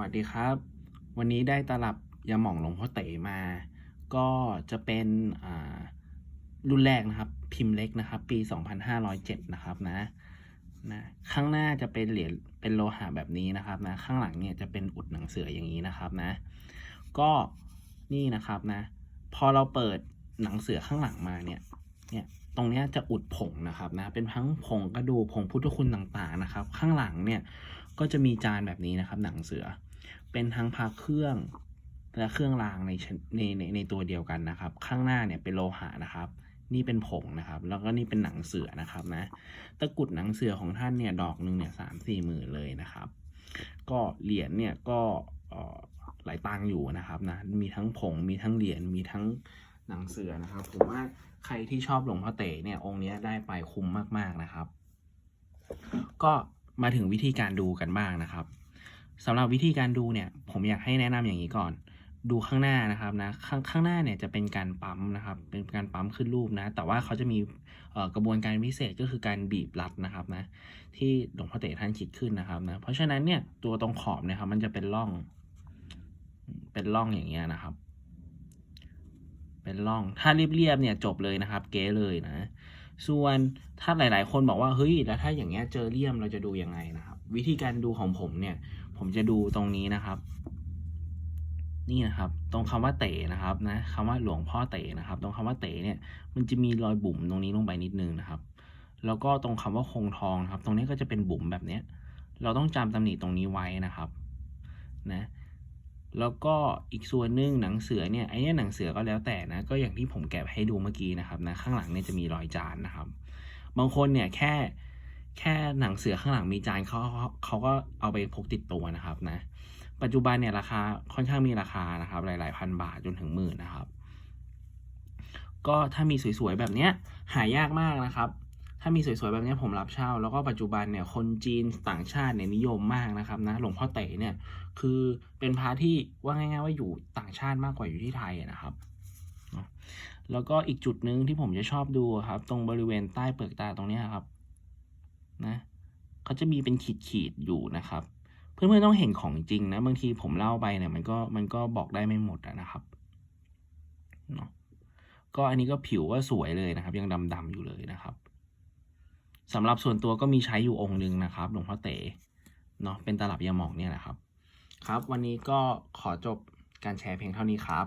วัสดีครับ วันนี้ได้ตลับยาหม่องหลวงพ่อเต๋มา ก็จะเป็นรุ่นแรกนะครับ พิมพ์เล็กนะครับ ปี 2507 นะครับนะนะข้างหน้าจะเป็นเหรียญเป็นโลหะแบบนี้นะครับนะข้างหลังเนี่ยจะเป็นอุดหนังเสืออย่างนี้นะครับนะ ก็นี่นะครับนะ พอเราเปิดหนังเสือข้างหลังมาเนี่ยเนี่ยตรงนี้จะอุดผงนะครับนะเป็นทั้งผงกระดูกผงพุทธคุณต่างๆนะครับ ข้างหลังเนี่ยก็จะมีจานแบบนี้นะครับ หนังเสือ เป็นทั้งพาเครื่องและเครื่องรางในในในในตัวเดียวกันนะครับ ข้างหน้าเนี่ยเป็นโลหะนะครับ นี่เป็นผงนะครับ แล้วก็นี่เป็นหนังเสือนะครับนะตะกรุดหนังเสือของท่านเนี่ยดอกหนึ่งเนี่ยสามสี่หมื่นเลยนะครับ ก็เหรียญเนี่ยก็หลายตังอยู่นะครับนะมีทั้งผงมีทั้งเหรียญมีทั้งหนังเสือนะครับ ผมว่าใครที่ชอบหลวงพ่อเต๋เนี่ยองค์นี้ได้ไปคุ้มมากๆนะครับ ก็มาถึงวิธีการดูกันบ้างนะครับ สำหรับวิธีการดูเนี่ย ผมอยากให้แนะนำอย่างนี้ก่อน ดูข้างหน้านะครับนะข้างข้างหน้าเนี่ยจะเป็นการปั๊มนะครับ เป็นการปั๊มขึ้นรูปนะ แต่ว่าเขาจะมีกระบวนการพิเศษก็คือการบีบรัดนะครับนะ ที่หลวงพ่อเต๋ท่านคิดขึ้นนะครับนะ เพราะฉะนั้นเนี่ยตัวตรงขอบเนี่ยครับมันจะเป็นร่อง เป็นร่องอย่างเงี้ยนะครับ เป็นร่อง ถ้าเรียบๆเนี่ยจบเลยนะครับ เก๋เลยนะ ส่วนถ้าหลาย ๆ คนบอกว่าเฮ้ยแล้วถ้าอย่างเงี้ยเจอเลี่ยมเราจะดูยังไงนะครับ วิธีการดูของผมเนี่ย ผมจะดูตรงนี้นะครับ นี่นะครับ ตรงคำว่าเต๋นะครับนะคำว่าหลวงพ่อเต๋นะครับ ตรงคำว่าเต๋เนี่ยมันจะมีรอยบุ๋มตรงนี้ลงไปนิดนึงนะครับ แล้วก็ตรงคำว่าคงทองครับ ตรงนี้ก็จะเป็นบุ๋มแบบเนี้ย เราต้องจำตำหนิตรงนี้ไว้นะครับนะแล้วก็อีกส่วนหนึ่งหนังเสือเนี่ยไอ้เนี่ยหนังเสือก็แล้วแต่นะ ก็อย่างที่ผมแกะให้ดูเมื่อกี้นะครับนะข้างหลังเนี่ยจะมีรอยจานนะครับ บางคนเนี่ยแค่ แค่หนังเสือข้างหลังมีจานเขาเขาก็เอาไปพกติดตัวนะครับนะ ปัจจุบันเนี่ยราคาค่อนข้างมีราคานะครับ หลาย ๆ พันบาทจนถึงหมื่นนะครับ ก็ถ้ามีสวย ๆ แบบเนี้ยหายากมากนะครับ ถ้ามีสวย ๆ แบบเนี้ยผมรับเช่า แล้วก็ปัจจุบันเนี่ยคนจีนต่างชาติเนี่ยนิยมมากนะครับนะหลวงพ่อเต๋เนี่ยคือเป็นพระที่ว่าง่าย ๆ ว่าอยู่ต่างชาติมากกว่าอยู่ที่ไทยนะครับแล้วก็อีกจุดหนึ่งที่ผมจะชอบดูครับ ตรงบริเวณใต้เปลือกตาตรงนี้ครับ นะเขาจะมีเป็นขีดๆอยู่นะครับ เพื่อนๆต้องเห็นของจริงนะบางทีผมเล่าไปเนี่ยมันก็มันก็บอกได้ไม่หมดนะครับเนาะก็อันนี้ก็ผิวว่าสวยเลยนะครับ ยังดำๆอยู่เลยนะครับสำหรับส่วนตัวก็มีใช้อยู่องค์หนึ่งนะครับหลวงพ่อเต๋เนาะเป็นตลับยาหมองเนี่ยแหละครับ ครับ วันนี้ก็ขอจบการแชร์เพียงเท่านี้ครับ